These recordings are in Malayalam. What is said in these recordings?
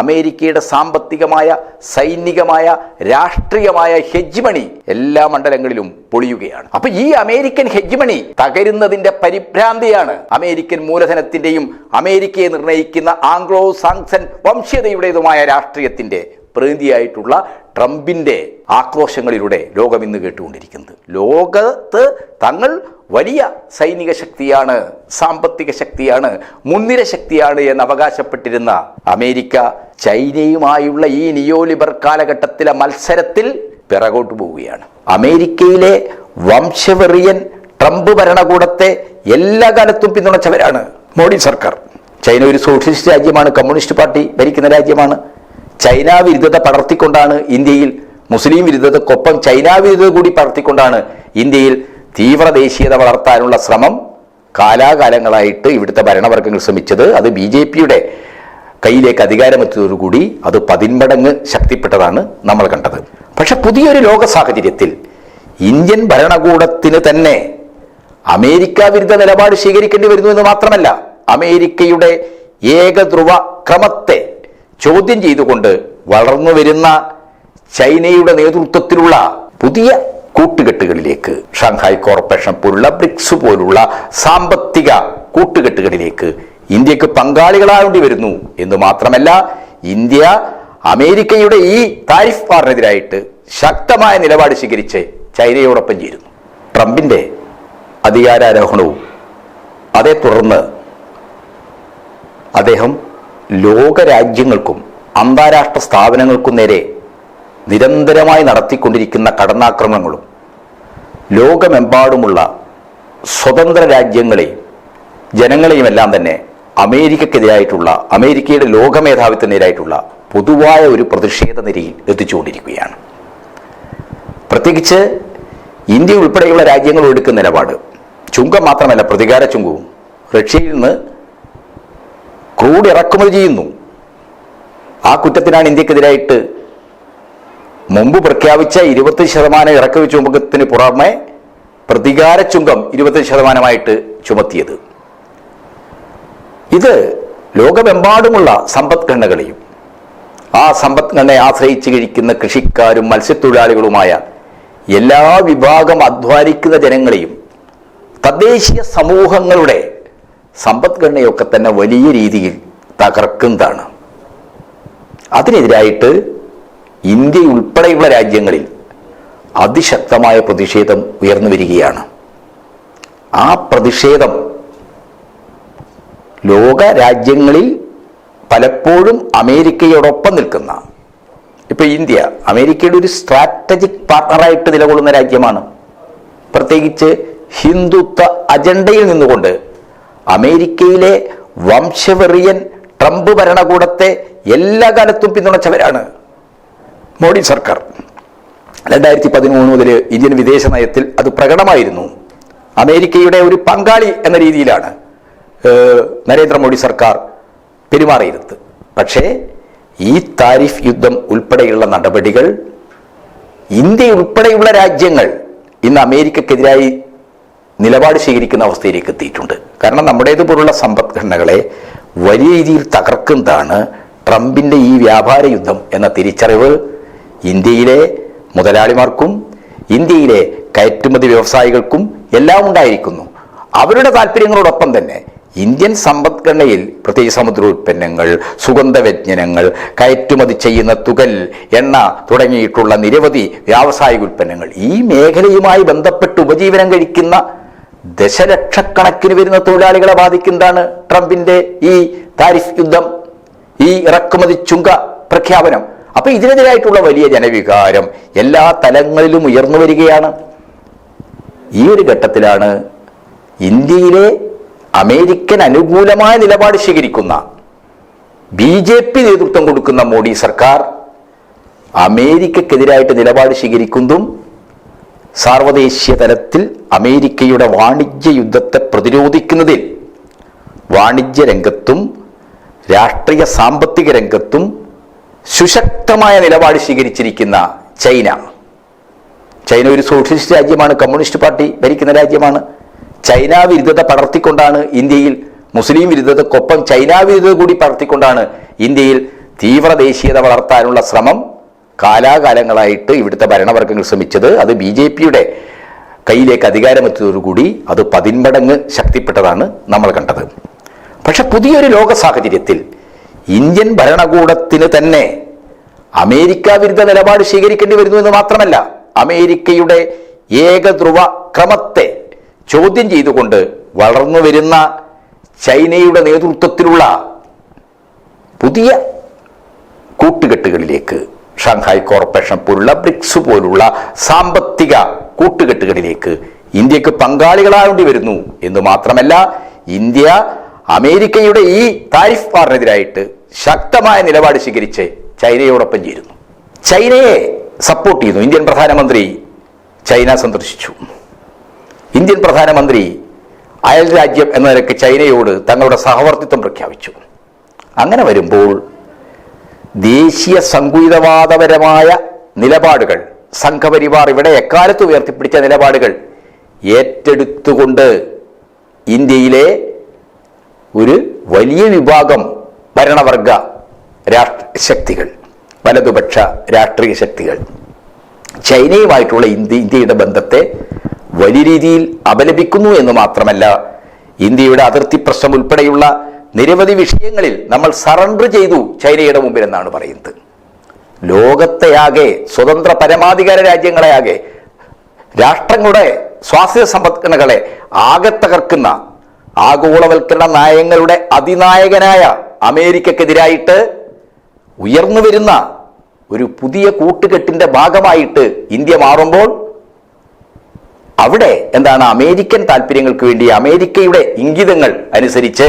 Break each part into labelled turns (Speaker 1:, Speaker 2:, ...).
Speaker 1: അമേരിക്കയുടെ സാമ്പത്തികമായ സൈനികമായ രാഷ്ട്രീയമായ ഹെജ്മണി എല്ലാ മണ്ഡലങ്ങളിലും പൊളിയുകയാണ്. അപ്പൊ ഈ അമേരിക്കൻ ഹെജ്മണി തകരുന്നതിന്റെ പരിഭ്രാന്തിയാണ് അമേരിക്കൻ മൂലധനത്തിന്റെയും അമേരിക്കയെ നിർണയിക്കുന്ന ആംഗ്ലോ സാങ്സൺ വംശീയതയുടേതുമായ രാഷ്ട്രീയത്തിന്റെ പ്രതിനിധിയായിട്ടുള്ള ട്രംപിന്റെ ആക്രോശങ്ങളിലൂടെ ലോകം ഇന്ന് കേട്ടുകൊണ്ടിരിക്കുന്നത്. ലോകത്ത് തങ്ങൾ വലിയ സൈനിക ശക്തിയാണ് സാമ്പത്തിക ശക്തിയാണ് മുൻനിര ശക്തിയാണ് എന്ന് അവകാശപ്പെട്ടിരുന്ന അമേരിക്ക ചൈനയുമായുള്ള ഈ നിയോലിബർ കാലഘട്ടത്തിലെ മത്സരത്തിൽ പിറകോട്ട് പോവുകയാണ്. അമേരിക്കയിലെ വംശവെറിയൻ ട്രംപ് ഭരണകൂടത്തെ എല്ലാ കാലത്തും പിന്തുണച്ചവരാണ് മോഡി സർക്കാർ. ചൈന ഒരു സോഷ്യലിസ്റ്റ് രാജ്യമാണ് കമ്മ്യൂണിസ്റ്റ് പാർട്ടി ഭരിക്കുന്ന രാജ്യമാണ്. ചൈന വിരുദ്ധത പടർത്തിക്കൊണ്ടാണ് ഇന്ത്യയിൽ മുസ്ലിം വിരുദ്ധതക്കൊപ്പം ചൈന വിരുദ്ധത കൂടി പടർത്തിക്കൊണ്ടാണ് ഇന്ത്യയിൽ തീവ്ര ദേശീയത വളർത്താനുള്ള ശ്രമം കാലാകാലങ്ങളായിട്ട് ഇവിടുത്തെ ഭരണവർഗങ്ങൾ ശ്രമിച്ചത്. അത് ബി ജെ പിയുടെ കയ്യിലേക്ക് അധികാരമെത്തിയതോടുകൂടി അത് പതിന്മടങ്ങ് ശക്തിപ്പെട്ടതാണ് നമ്മൾ കണ്ടത്. പക്ഷെ പുതിയൊരു ലോക സാഹചര്യത്തിൽ ഇന്ത്യൻ ഭരണകൂടത്തിന് തന്നെ അമേരിക്ക വിരുദ്ധ നിലപാട് സ്വീകരിക്കേണ്ടി വരുന്നു എന്ന് മാത്രമല്ല അമേരിക്കയുടെ ഏകധ്രുവ ക്രമത്തെ ചോദ്യം ചെയ്തുകൊണ്ട് വളർന്നു വരുന്ന ചൈനയുടെ നേതൃത്വത്തിലുള്ള പുതിയ കൂട്ടുകെട്ടുകളിലേക്ക് ഷാങ്ഹായ് കോർപ്പറേഷൻ പോലുള്ള ബ്രിക്സ് പോലുള്ള സാമ്പത്തിക കൂട്ടുകെട്ടുകളിലേക്ക് ഇന്ത്യയ്ക്ക് പങ്കാളികളാവേണ്ടി വരുന്നു എന്ന് മാത്രമല്ല ഇന്ത്യ അമേരിക്കയുടെ ഈ താരിഫ് വാറിനെതിരായിട്ട് ശക്തമായ നിലപാട് സ്വീകരിച്ച് ചൈനയോടൊപ്പം ചേരുന്നു. ട്രംപിന്റെ അധികാരാരോഹണവും അതേ തുടർന്ന് അദ്ദേഹം ലോകരാജ്യങ്ങൾക്കും അന്താരാഷ്ട്ര സ്ഥാപനങ്ങൾക്കും നേരെ നിരന്തരമായി നടത്തിക്കൊണ്ടിരിക്കുന്ന കടന്നാക്രമണങ്ങളും ലോകമെമ്പാടുമുള്ള സ്വതന്ത്ര രാജ്യങ്ങളെയും ജനങ്ങളെയുമെല്ലാം തന്നെ അമേരിക്കക്കെതിരായിട്ടുള്ള അമേരിക്കയുടെ ലോകമേധാവിത്വത്തിനെതിരായിട്ടുള്ള പൊതുവായ ഒരു പ്രതിഷേധ നിരയിൽ എത്തിച്ചുകൊണ്ടിരിക്കുകയാണ്. പ്രത്യേകിച്ച് ഇന്ത്യ ഉൾപ്പെടെയുള്ള രാജ്യങ്ങൾ എടുക്കുന്ന നിലപാട് ചുങ്കം മാത്രമല്ല പ്രതികാര ചുങ്കവും റഷ്യയിൽ നിന്ന് ക്രൂഡ് ഇറക്കുമതി ചെയ്യുന്നു. ആ കുറ്റത്തിനാണ് ഇന്ത്യക്കെതിരായിട്ട് മുമ്പ് പ്രഖ്യാപിച്ച ഇരുപത്തി ശതമാനം ഇറക്കുമതി ചുമക്കത്തിന് പുറമെ പ്രതികാര ചുങ്കം ഇരുപത്തി ശതമാനമായിട്ട് ചുമത്തിയത്. ഇത് ലോകമെമ്പാടുമുള്ള സമ്പദ്ഘടനകളെയും ആ സമ്പദ്ഘടനയെ ആശ്രയിച്ച് കഴിക്കുന്ന കൃഷിക്കാരും മത്സ്യത്തൊഴിലാളികളുമായ എല്ലാ വിഭാഗം അധ്വാനിക്കുന്ന ജനങ്ങളെയും തദ്ദേശീയ സമൂഹങ്ങളുടെ സമ്പദ്ഘടനയൊക്കെ തന്നെ വലിയ രീതിയിൽ തകർക്കുന്നതാണ്. അതിനെതിരായിട്ട് ഇന്ത്യ ഉൾപ്പെടെയുള്ള രാജ്യങ്ങളിൽ അതിശക്തമായ പ്രതിഷേധം ഉയർന്നു വരികയാണ്. ആ പ്രതിഷേധം ലോക രാജ്യങ്ങളിൽ പലപ്പോഴും അമേരിക്കയോടൊപ്പം നിൽക്കുന്ന ഇപ്പോൾ ഇന്ത്യ അമേരിക്കയുടെ ഒരു സ്ട്രാറ്റജിക് പാർട്ണറായിട്ട് നിലകൊള്ളുന്ന രാജ്യമാണ്. പ്രത്യേകിച്ച് ഹിന്ദുത്വ അജണ്ടയിൽ നിന്നുകൊണ്ട് അമേരിക്കയിലെ വംശവെറിയൻ ട്രംപ് ഭരണകൂടത്തെ എല്ലാ കാലത്തും പിന്തുണച്ചവരാണ് മോഡി സർക്കാർ. രണ്ടായിരത്തി പതിമൂന്ന് മുതൽ ഇന്ത്യൻ വിദേശ നയത്തിൽ അത് പ്രകടമായിരുന്നു. അമേരിക്കയുടെ ഒരു പങ്കാളി എന്ന രീതിയിലാണ് നരേന്ദ്രമോദി സർക്കാർ പെരുമാറിയിരുന്നത്. പക്ഷേ ഈ താരിഫ് യുദ്ധം ഉൾപ്പെടെയുള്ള നടപടികൾ ഇന്ത്യ ഉൾപ്പെടെയുള്ള രാജ്യങ്ങൾ ഇന്ന് അമേരിക്കക്കെതിരായി നിലപാട് സ്വീകരിക്കുന്ന അവസ്ഥയിലേക്ക് എത്തിയിട്ടുണ്ട്. കാരണം നമ്മുടേതുപോലുള്ള സമ്പദ്ഘടനകളെ വലിയ രീതിയിൽ തകർക്കുന്നതാണ് ട്രംപിന്റെ ഈ വ്യാപാര യുദ്ധം എന്ന തിരിച്ചറിവ് ഇന്ത്യയിലെ മുതലാളിമാർക്കും ഇന്ത്യയിലെ കയറ്റുമതി വ്യവസായികൾക്കും എല്ലാം ഉണ്ടായിരിക്കുന്നു. അവരുടെ താല്പര്യങ്ങളോടൊപ്പം തന്നെ ഇന്ത്യൻ സമ്പദ്ഘടനയിൽ പ്രത്യേകിച്ച് സമുദ്രോൽപ്പന്നങ്ങൾ സുഗന്ധവ്യഞ്ജനങ്ങൾ കയറ്റുമതി ചെയ്യുന്ന തുകൽ എണ്ണ തുടങ്ങിയിട്ടുള്ള നിരവധി വ്യാവസായിക ഉൽപ്പന്നങ്ങൾ ഈ മേഖലയുമായി ബന്ധപ്പെട്ട് ഉപജീവനം കഴിക്കുന്ന ദശലക്ഷക്കണക്കിന് വരുന്ന തൊഴിലാളികളെ ബാധിക്കുന്നതാണ് ട്രംപിന്റെ ഈ താരിഫ് യുദ്ധം ഈ ഇറക്കുമതി ചുങ്ക പ്രഖ്യാപനം. അപ്പൊ ഇതിനെതിരായിട്ടുള്ള വലിയ ജനവികാരം എല്ലാ തലങ്ങളിലും ഉയർന്നു വരികയാണ്. ഈ ഒരു ഘട്ടത്തിലാണ് ഇന്ത്യയിലെ അമേരിക്കൻ അനുകൂലമായ നിലപാട് സ്വീകരിക്കുന്ന ബി ജെ പി നേതൃത്വം കൊടുക്കുന്ന മോഡി സർക്കാർ അമേരിക്കക്കെതിരായിട്ട് നിലപാട് സ്വീകരിക്കുന്നതും സാർവദേശീയ തലത്തിൽ അമേരിക്കയുടെ വാണിജ്യ യുദ്ധത്തെ പ്രതിരോധിക്കുന്നതിൽ വാണിജ്യ രംഗത്തും രാഷ്ട്രീയ സാമ്പത്തിക രംഗത്തും സുശക്തമായ നിലപാട് സ്വീകരിച്ചിരിക്കുന്ന ചൈന. ചൈന ഒരു സോഷ്യലിസ്റ്റ് രാജ്യമാണ് കമ്മ്യൂണിസ്റ്റ് പാർട്ടി ഭരിക്കുന്ന രാജ്യമാണ്. ചൈന വിരുദ്ധത പടർത്തിക്കൊണ്ടാണ് ഇന്ത്യയിൽ മുസ്ലിം വിരുദ്ധതക്കൊപ്പം ചൈന വിരുദ്ധത കൂടി പടർത്തിക്കൊണ്ടാണ് ഇന്ത്യയിൽ തീവ്ര ദേശീയത വളർത്താനുള്ള ശ്രമം കാലാകാലങ്ങളായിട്ട് ഇവിടുത്തെ ഭരണവർഗങ്ങൾ ശ്രമിച്ചത് അത് ബി ജെ പിയുടെ കയ്യിലേക്ക് അധികാരമെത്തിയതോടുകൂടി അത് പതിന്മടങ്ങ് ശക്തിപ്പെട്ടതാണ് നമ്മൾ കണ്ടത്. പക്ഷെ പുതിയൊരു ലോക സാഹചര്യത്തിൽ ഇന്ത്യൻ ഭരണകൂടത്തിന് തന്നെ അമേരിക്ക വിരുദ്ധ നിലപാട് സ്വീകരിക്കേണ്ടി വരുന്നു എന്ന് മാത്രമല്ല അമേരിക്കയുടെ ഏകധ്രുവ ക്രമത്തെ ചോദ്യം ചെയ്തുകൊണ്ട് വളർന്നു വരുന്ന ചൈനയുടെ നേതൃത്വത്തിലുള്ള പുതിയ കൂട്ടുകെട്ടുകളിലേക്ക് ഷാങ്ഹായ് കോർപ്പറേഷൻ പോലുള്ള ബ്രിക്സ് പോലുള്ള സാമ്പത്തിക കൂട്ടുകെട്ടുകളിലേക്ക് ഇന്ത്യയ്ക്ക് പങ്കാളികളാവേണ്ടി വരുന്നു എന്ന് മാത്രമല്ല ഇന്ത്യ അമേരിക്കയുടെ ഈ താരിഫ് വാറിനെതിരായിട്ട് ശക്തമായ നിലപാട് സ്വീകരിച്ച് ചൈനയോടൊപ്പം ചേരുന്നു. ചൈനയെ സപ്പോർട്ട് ചെയ്യുന്നു. ഇന്ത്യൻ പ്രധാനമന്ത്രി ചൈന സന്ദർശിച്ചു. ഇന്ത്യൻ പ്രധാനമന്ത്രി അയൽ രാജ്യം എന്ന നിലയ്ക്ക് ചൈനയോട് തങ്ങളുടെ സഹവർത്തിത്വം പ്രഖ്യാപിച്ചു. അങ്ങനെ വരുമ്പോൾ ദേശീയ സങ്കുചിതവാദപരമായ നിലപാടുകൾ സംഘപരിവാർ ഇവിടെ എക്കാലത്ത് ഉയർത്തിപ്പിടിച്ച നിലപാടുകൾ ഏറ്റെടുത്തുകൊണ്ട് ഇന്ത്യയിലെ ഒരു വലിയ വിഭാഗം ഭരണവർഗ രാഷ്ട്ര ശക്തികൾ വലതുപക്ഷ രാഷ്ട്രീയ ശക്തികൾ ചൈനയുമായിട്ടുള്ള ഇന്ത്യ ഇന്ത്യയുടെ ബന്ധത്തെ വലിയ രീതിയിൽ അപലപിക്കുന്നു എന്ന് മാത്രമല്ല ഇന്ത്യയുടെ അതിർത്തി പ്രശ്നം ഉൾപ്പെടെയുള്ള നിരവധി വിഷയങ്ങളിൽ നമ്മൾ സറണ്ടർ ചെയ്തു ചൈനയുടെ മുമ്പിൽ എന്നാണ് പറയുന്നത്. ലോകത്തെയാകെ സ്വതന്ത്ര പരമാധികാര രാജ്യങ്ങളെയാകെ രാഷ്ട്രങ്ങളുടെ സ്വാസ്ഥ്യ സമ്പദ്ഘടനകളെ ആകെ തകർക്കുന്ന ആഗോളവൽക്കരണ നയങ്ങളുടെ അതിനായകനായ അമേരിക്കക്കെതിരായിട്ട് ഉയർന്നു വരുന്ന ഒരു പുതിയ കൂട്ടുകെട്ടിന്റെ ഭാഗമായിട്ട് ഇന്ത്യ മാറുമ്പോൾ അവിടെ എന്താണ് അമേരിക്കൻ താല്പര്യങ്ങൾക്ക് വേണ്ടി അമേരിക്കയുടെ ഇംഗിതങ്ങൾ അനുസരിച്ച്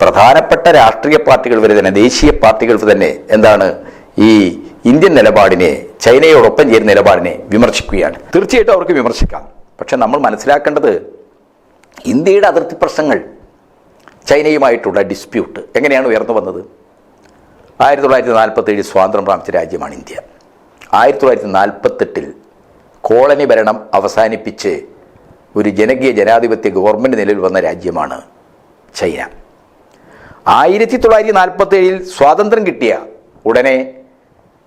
Speaker 1: പ്രധാനപ്പെട്ട രാഷ്ട്രീയ പാർട്ടികൾ വരെ തന്നെ ദേശീയ പാർട്ടികൾ തന്നെ എന്താണ് ഈ ഇന്ത്യൻ നിലപാടിനെ ചൈനയോടൊപ്പം ചേരുന്ന നിലപാടിനെ വിമർശിക്കുകയാണ്. തീർച്ചയായിട്ടും അവർക്ക് വിമർശിക്കാം. പക്ഷെ നമ്മൾ മനസ്സിലാക്കേണ്ടത് ഇന്ത്യയുടെ അതിർത്തി പ്രശ്നങ്ങൾ ചൈനയുമായിട്ടുള്ള ഡിസ്പ്യൂട്ട് എങ്ങനെയാണ് ഉയർന്നു വന്നത്? ആയിരത്തി തൊള്ളായിരത്തി നാൽപ്പത്തേഴ് സ്വാതന്ത്ര്യം പ്രാപിച്ച രാജ്യമാണ് ഇന്ത്യ. ആയിരത്തി തൊള്ളായിരത്തി നാൽപ്പത്തെട്ടിൽ കോളനി ഭരണം അവസാനിപ്പിച്ച് ഒരു ജനകീയ ജനാധിപത്യ ഗവൺമെന്റ് നിലവിൽ വന്ന രാജ്യമാണ് ചൈന. ആയിരത്തി തൊള്ളായിരത്തി നാൽപ്പത്തി ഏഴിൽ സ്വാതന്ത്ര്യം കിട്ടിയ ഉടനെ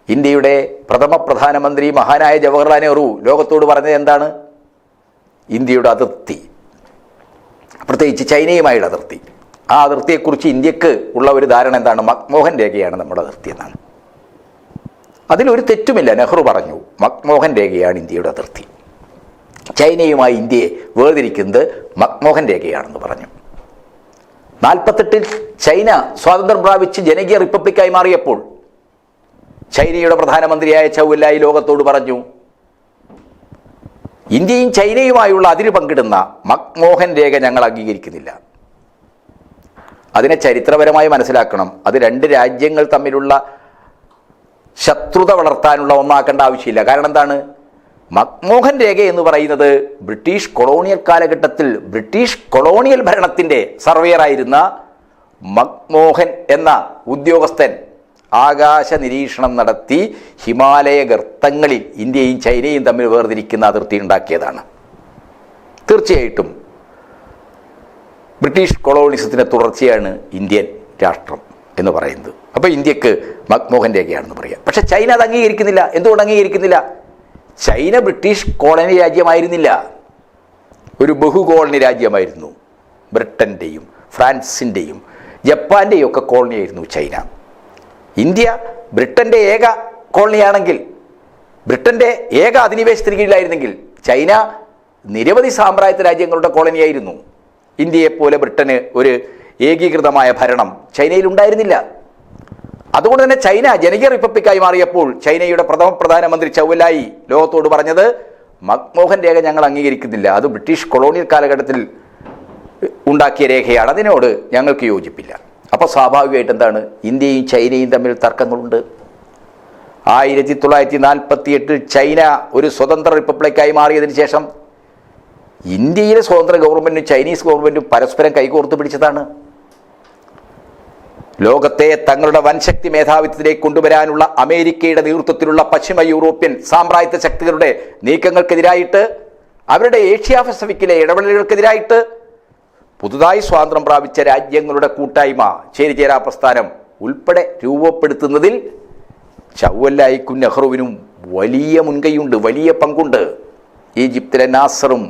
Speaker 1: ഇന്ത്യയുടെ പ്രഥമ പ്രധാനമന്ത്രി മഹാനായ ജവഹർലാൽ നെഹ്റു ലോകത്തോട് പറഞ്ഞത് എന്താണ്? ഇന്ത്യയുടെ അതിർത്തി. പ്രത്യേകിച്ച് ചൈനയുമായുള്ള അതിർത്തി. ആ അതിർത്തിയെക്കുറിച്ച് ഇന്ത്യയ്ക്ക് ഉള്ള ഒരു ധാരണ എന്താണ്? മക്മോഹൻ രേഖയാണ് നമ്മുടെ അതിർത്തി എന്നാണ്. അതിലൊരു തെറ്റുമില്ല നെഹ്റു പറഞ്ഞു. മക്മോഹൻ രേഖയാണ് ഇന്ത്യയുടെ അതിർത്തി. ചൈനയുമായി ഇന്ത്യയെ വേർതിരിക്കുന്നത് മക്മോഹൻ രേഖയാണെന്ന് പറഞ്ഞു. നാൽപ്പത്തെട്ടിൽ ചൈന സ്വാതന്ത്ര്യം പ്രാപിച്ച് ജനകീയ റിപ്പബ്ലിക്കായി മാറിയപ്പോൾ ചൈനയുടെ പ്രധാനമന്ത്രിയായ ചൗവല്ലായി ലോകത്തോട് പറഞ്ഞു ഇന്ത്യയും ചൈനയുമായുള്ള അതിര് പങ്കിടുന്ന മക്മോഹൻ രേഖ ഞങ്ങൾ അംഗീകരിക്കുന്നില്ല. അതിനെ ചരിത്രപരമായി മനസ്സിലാക്കണം. അത് രണ്ട് രാജ്യങ്ങൾ തമ്മിലുള്ള ശത്രുത വളർത്താനുള്ള ഒന്നാക്കേണ്ട ആവശ്യമില്ല. കാരണം എന്താണ്? മക്മോഹൻ രേഖ എന്ന് പറയുന്നത് ബ്രിട്ടീഷ് കൊളോണിയൽ കാലഘട്ടത്തിൽ ബ്രിട്ടീഷ് കൊളോണിയൽ ഭരണത്തിന്റെ സർവേയറായിരുന്ന മക്മോഹൻ എന്ന ഉദ്യോഗസ്ഥൻ ആകാശ നിരീക്ഷണം നടത്തി ഹിമാലയ ഗർത്തങ്ങളിൽ ഇന്ത്യയും ചൈനയും തമ്മിൽ വേർതിരിക്കുന്ന അതിർത്തി ഉണ്ടാക്കിയതാണ്. തീർച്ചയായിട്ടും ബ്രിട്ടീഷ് കൊളോണിസത്തിന്റെ തുടർച്ചയാണ് ഇന്ത്യൻ രാഷ്ട്രം എന്ന് പറയുന്നത്. അപ്പോൾ ഇന്ത്യയ്ക്ക് മക്മോഹൻ രേഖയാണെന്ന് പറയാം. പക്ഷേ ചൈന അത് അംഗീകരിക്കുന്നില്ല. എന്തുകൊണ്ട് അംഗീകരിക്കുന്നില്ല? ചൈന ബ്രിട്ടീഷ് കോളനി രാജ്യമായിരുന്നില്ല. ഒരു ബഹുകോളനി രാജ്യമായിരുന്നു. ബ്രിട്ടന്റെയും ഫ്രാൻസിന്റെയും ജപ്പാന്റെയും ഒക്കെ കോളനിയായിരുന്നു ചൈന. ഇന്ത്യ ബ്രിട്ടന്റെ ഏക കോളനിയാണെങ്കിൽ ബ്രിട്ടന്റെ ഏക അധിനിവേശത്തിന് കീഴിലായിരുന്നെങ്കിൽ ചൈന നിരവധി സാമ്രാജ്യത്വ രാജ്യങ്ങളുടെ കോളനിയായിരുന്നു. ഇന്ത്യയെപ്പോലെ ബ്രിട്ടന് ഒരു ഏകീകൃതമായ ഭരണം ചൈനയിൽ ഉണ്ടായിരുന്നില്ല. അതുകൊണ്ട് തന്നെ ചൈന ജനകീയ റിപ്പബ്ലിക്കായി മാറിയപ്പോൾ ചൈനയുടെ പ്രഥമ പ്രധാനമന്ത്രി ചൗവലായി ലോകത്തോട് പറഞ്ഞത് മക്മോഹൻ രേഖ ഞങ്ങൾ അംഗീകരിക്കുന്നില്ല. അത് ബ്രിട്ടീഷ് കൊളോണിയൽ കാലഘട്ടത്തിൽ ഉണ്ടാക്കിയ രേഖയാണ്. അതിനോട് ഞങ്ങൾക്ക് യോജിപ്പില്ല. അപ്പോൾ സ്വാഭാവികമായിട്ട് എന്താണ്? ഇന്ത്യയും ചൈനയും തമ്മിൽ തർക്കങ്ങളുണ്ട്. ആയിരത്തി തൊള്ളായിരത്തി നാൽപ്പത്തി എട്ടിൽ ചൈന ഒരു സ്വതന്ത്ര റിപ്പബ്ലിക്കായി മാറിയതിന് ശേഷം ഇന്ത്യയിലെ സ്വതന്ത്ര ഗവൺമെന്റും ചൈനീസ് ഗവൺമെന്റും പരസ്പരം കൈകോർത്ത് പിടിച്ചതാണ്. ലോകത്തെ തങ്ങളുടെ വൻശക്തി മേധാവിത്വത്തിലേക്ക് കൊണ്ടുവരാനുള്ള അമേരിക്കയുടെ നേതൃത്വത്തിലുള്ള പശ്ചിമ യൂറോപ്യൻ സാമ്രാജ്യത്വ ശക്തികളുടെ നീക്കങ്ങൾക്കെതിരായിട്ട് അവരുടെ ഏഷ്യ പസഫിക്കിലെ ഇടപെടലുകൾക്കെതിരായിട്ട് പുതുതായി സ്വാതന്ത്ര്യം പ്രാപിച്ച രാജ്യങ്ങളുടെ കൂട്ടായ്മ ചേരിചേരാ പ്രസ്ഥാനം ഉൾപ്പെടെ രൂപപ്പെടുത്തുന്നതിൽ ചൗവല്ലായിക്കും നെഹ്റുവിനും വലിയ മുൻകൈയുണ്ട് വലിയ പങ്കുണ്ട്. ഈജിപ്തിലെ നാസറും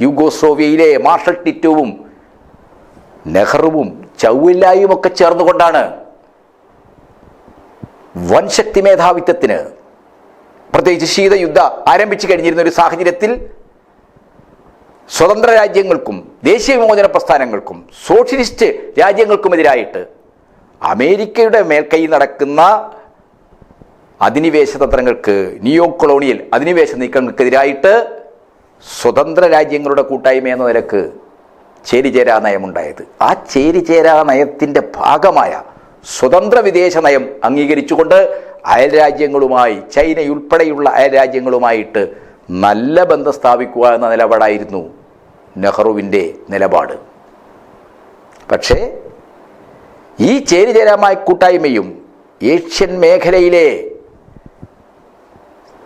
Speaker 1: യുഗോസ്ലോവിയയിലെ മാർഷൽ ടിറ്റുവും നെഹ്റുവും ചൗവില്ലായും ഒക്കെ ചേർന്നുകൊണ്ടാണ് വൻശക്തി മേധാവിത്വത്തിന് പ്രത്യേകിച്ച് ശീതയുദ്ധ ആരംഭിച്ചു കഴിഞ്ഞിരുന്ന ഒരു സാഹചര്യത്തിൽ സ്വതന്ത്ര രാജ്യങ്ങൾക്കും ദേശീയ വിമോചന പ്രസ്ഥാനങ്ങൾക്കും സോഷ്യലിസ്റ്റ് രാജ്യങ്ങൾക്കുമെതിരായിട്ട് അമേരിക്കയുടെ മേൽക്കൈ നടക്കുന്ന അധിനിവേശ തന്ത്രങ്ങൾക്ക് നിയോ കൊളോണിയൽ അധിനിവേശ നീക്കങ്ങൾക്കെതിരായിട്ട് സ്വതന്ത്ര രാജ്യങ്ങളുടെ കൂട്ടായ്മ എന്ന നിലയ്ക്ക് ചേരിചേരാ നയമുണ്ടായത് ആ ചേരിചേരാ നയത്തിന്റെ ഭാഗമായ സ്വതന്ത്ര വിദേശ നയം അംഗീകരിച്ചുകൊണ്ട് അയൽരാജ്യങ്ങളുമായി ചൈനയുൾപ്പെടെയുള്ള അയൽരാജ്യങ്ങളുമായിട്ട് നല്ല ബന്ധം സ്ഥാപിക്കുക എന്ന നിലപാടായിരുന്നു നെഹ്റുവിന്റെ നിലപാട്. പക്ഷേ ഈ ചേരിചേരാമായ കൂട്ടായ്മയും ഏഷ്യൻ മേഖലയിലെ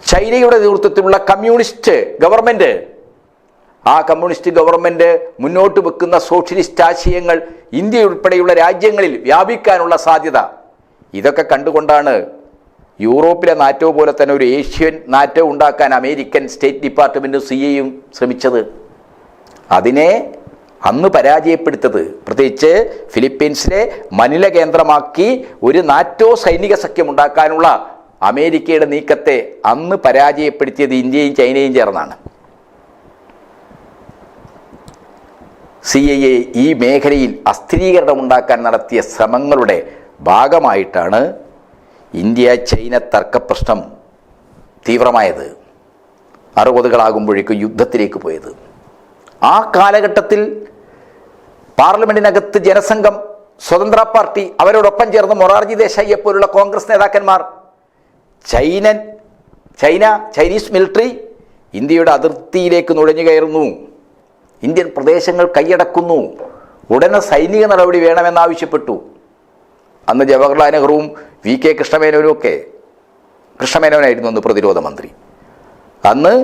Speaker 1: ചൈനയുടെ നേതൃത്വത്തിലുള്ള കമ്മ്യൂണിസ്റ്റ് ഗവൺമെന്റ് ആ കമ്മ്യൂണിസ്റ്റ് ഗവൺമെന്റ് മുന്നോട്ട് വെക്കുന്ന സോഷ്യലിസ്റ്റ് ആശയങ്ങൾ ഇന്ത്യ ഉൾപ്പെടെയുള്ള രാജ്യങ്ങളിൽ വ്യാപിക്കാനുള്ള സാധ്യത. ഇതൊക്കെ കണ്ടുകൊണ്ടാണ് യൂറോപ്പിലെ നാറ്റോ പോലെ തന്നെ ഒരു ഏഷ്യൻ നാറ്റോ ഉണ്ടാക്കാൻ അമേരിക്കൻ സ്റ്റേറ്റ് ഡിപ്പാർട്ട്മെന്റും സി എയും ശ്രമിച്ചത്. അതിനെ അന്ന് പരാജയപ്പെടുത്തത്. പ്രത്യേകിച്ച് ഫിലിപ്പീൻസിലെ മനില കേന്ദ്രമാക്കി ഒരു നാറ്റോ സൈനിക സഖ്യം ഉണ്ടാക്കാനുള്ള അമേരിക്കയുടെ നീക്കത്തെ അന്ന് പരാജയപ്പെടുത്തിയത് ഇന്ത്യയും ചൈനയും ചേർന്നാണ്. സി ഐ എ ഈ മേഖലയിൽ അസ്ഥിരീകരണം ഉണ്ടാക്കാൻ നടത്തിയ ശ്രമങ്ങളുടെ ഭാഗമായിട്ടാണ് ഇന്ത്യ ചൈന തർക്കപ്രശ്നം തീവ്രമായത്. അറുപതുകളാകുമ്പോഴേക്കും യുദ്ധത്തിലേക്ക് പോയത്. ആ കാലഘട്ടത്തിൽ പാർലമെന്റിനകത്ത് ജനസംഘം സ്വതന്ത്ര പാർട്ടി അവരോടൊപ്പം ചേർന്ന് മൊറാർജി ദേശായിയെ പോലുള്ള കോൺഗ്രസ് നേതാക്കന്മാർ ചൈനൻ ചൈന ചൈനീസ് മിലിറ്ററി ഇന്ത്യയുടെ അതിർത്തിയിലേക്ക് നുഴഞ്ഞു കയറുന്നു ഇന്ത്യൻ പ്രദേശങ്ങൾ കൈയടക്കുന്നു. ഉടനെ സൈനിക നടപടി വേണമെന്നാവശ്യപ്പെട്ടു. അന്ന് ജവഹർലാൽ നെഹ്റുവും വി കെ കൃഷ്ണമേനോനും ഒക്കെ കൃഷ്ണമേനോനായിരുന്നു അന്ന് പ്രതിരോധ മന്ത്രി. അന്ന്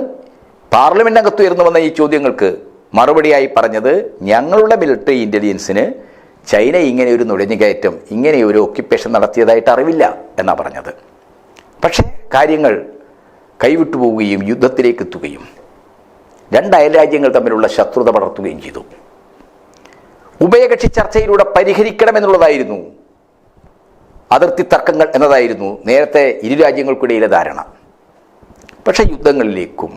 Speaker 1: പാർലമെന്റിനകത്ത് ഉയർന്നു വന്ന ഈ ചോദ്യങ്ങൾക്ക് മറുപടിയായി പറഞ്ഞത് ഞങ്ങളുടെ മിലിറ്ററി ഇന്റലിജൻസിന് ചൈന ഇങ്ങനെ ഒരു നുഴഞ്ഞുകയറ്റം ഇങ്ങനെ ഒരു ഒക്യുപ്പേഷൻ നടത്തിയതായിട്ട് അറിവില്ല എന്നാണ് പറഞ്ഞത്. പക്ഷേ കാര്യങ്ങൾ കൈവിട്ടു പോവുകയും യുദ്ധത്തിലേക്ക് എത്തുകയും രണ്ട് അയൽരാജ്യങ്ങൾ തമ്മിലുള്ള ശത്രുത പടർത്തുകയും ചെയ്തു. ഉഭയകക്ഷി ചർച്ചയിലൂടെ പരിഹരിക്കണമെന്നുള്ളതായിരുന്നു അതിർത്തി തർക്കങ്ങൾ എന്നതായിരുന്നു നേരത്തെ ഇരു രാജ്യങ്ങൾക്കിടയിലെ ധാരണ. പക്ഷേ യുദ്ധങ്ങളിലേക്കും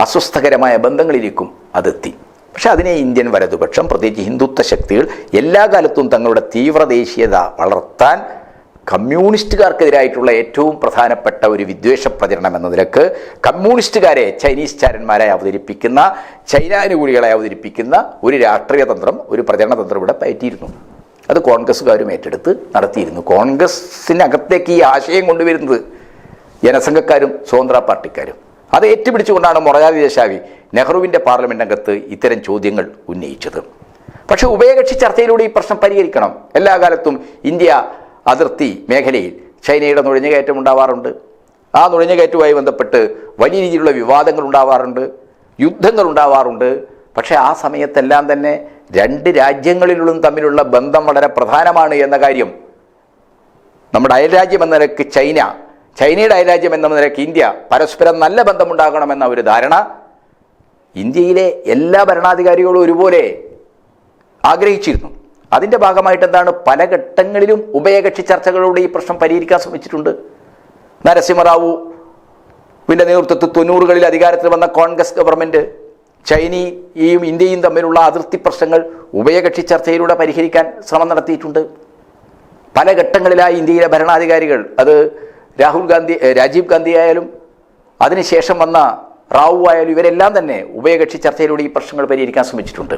Speaker 1: അസ്വസ്ഥകരമായ ബന്ധങ്ങളിലേക്കും അതെത്തി. പക്ഷേ അതിനെ ഇന്ത്യൻ വലതുപക്ഷം പ്രത്യേകിച്ച് ഹിന്ദുത്വ ശക്തികൾ എല്ലാ കാലത്തും തങ്ങളുടെ തീവ്രദേശീയത വളർത്താൻ കമ്മ്യൂണിസ്റ്റുകാർക്കെതിരായിട്ടുള്ള ഏറ്റവും പ്രധാനപ്പെട്ട ഒരു വിദ്വേഷ പ്രചരണം എന്ന നിലയ്ക്ക് കമ്മ്യൂണിസ്റ്റുകാരെ ചൈനീസ് ചാരന്മാരെ അവതരിപ്പിക്കുന്ന ചൈനാനുകൂലികളെ അവതരിപ്പിക്കുന്ന ഒരു രാഷ്ട്രീയ തന്ത്രം ഒരു പ്രചരണ തന്ത്രം ഇവിടെ പയറ്റിയിരുന്നു. അത് കോൺഗ്രസ്സുകാരും ഏറ്റെടുത്ത് നടത്തിയിരുന്നു. കോൺഗ്രസ്സിനകത്തേക്ക് ഈ ആശയം കൊണ്ടുവരുന്നത് ജനസംഘക്കാരും സ്വതന്ത്ര പാർട്ടിക്കാരും. അത് ഏറ്റുപിടിച്ചുകൊണ്ടാണ് മൊറജാദി ദേശാവി നെഹ്റുവിന്റെ പാർലമെന്റ് അംഗത്ത് ഇത്തരം ചോദ്യങ്ങൾ ഉന്നയിച്ചത്. പക്ഷേ ഉഭയകക്ഷി ചർച്ചയിലൂടെ ഈ പ്രശ്നം പരിഹരിക്കണം. എല്ലാ കാലത്തും ഇന്ത്യ അതിർത്തി മേഖലയിൽ ചൈനയുടെ നുഴഞ്ഞുകയറ്റം ഉണ്ടാവാറുണ്ട്. ആ നുഴഞ്ഞുകയറ്റവുമായി ബന്ധപ്പെട്ട് വലിയ രീതിയിലുള്ള വിവാദങ്ങൾ ഉണ്ടാവാറുണ്ട് യുദ്ധങ്ങൾ ഉണ്ടാവാറുണ്ട്. പക്ഷേ ആ സമയത്തെല്ലാം തന്നെ രണ്ട് രാജ്യങ്ങളിലും തമ്മിലുള്ള ബന്ധം വളരെ പ്രധാനമാണ് എന്ന കാര്യം. നമ്മുടെ അയൽരാജ്യം എന്ന നിലയ്ക്ക് ചൈന ചൈനയുടെ അയൽരാജ്യം എന്ന നിലയ്ക്ക് ഇന്ത്യ പരസ്പരം നല്ല ബന്ധമുണ്ടാകണമെന്ന ഒരു ധാരണ. ഇന്ത്യയിലെ എല്ലാ ഭരണാധികാരികളും ഒരുപോലെ ആഗ്രഹിച്ചിരുന്നു. അതിന്റെ ഭാഗമായിട്ട് എന്താണ് പല ഘട്ടങ്ങളിലും ഉഭയകക്ഷി ചർച്ചകളിലൂടെ ഈ പ്രശ്നം പരിഹരിക്കാൻ ശ്രമിച്ചിട്ടുണ്ട്. നരസിംഹറാവു പിന്നെ നേതൃത്വത്തിൽ തൊണ്ണൂറുകളിൽ അധികാരത്തിൽ വന്ന കോൺഗ്രസ് ഗവൺമെന്റ് ചൈനയും ഇന്ത്യയും തമ്മിലുള്ള അതിർത്തി പ്രശ്നങ്ങൾ ഉഭയകക്ഷി ചർച്ചയിലൂടെ പരിഹരിക്കാൻ ശ്രമം നടത്തിയിട്ടുണ്ട്. പല ഘട്ടങ്ങളിലായി ഇന്ത്യയിലെ ഭരണാധികാരികൾ അത് രാഹുൽ ഗാന്ധി രാജീവ് ഗാന്ധി ആയാലും അതിനുശേഷം വന്ന റാവു ആയാലും ഇവരെല്ലാം തന്നെ ഉഭയകക്ഷി ചർച്ചയിലൂടെ ഈ പ്രശ്നങ്ങൾ പരിഹരിക്കാൻ ശ്രമിച്ചിട്ടുണ്ട്.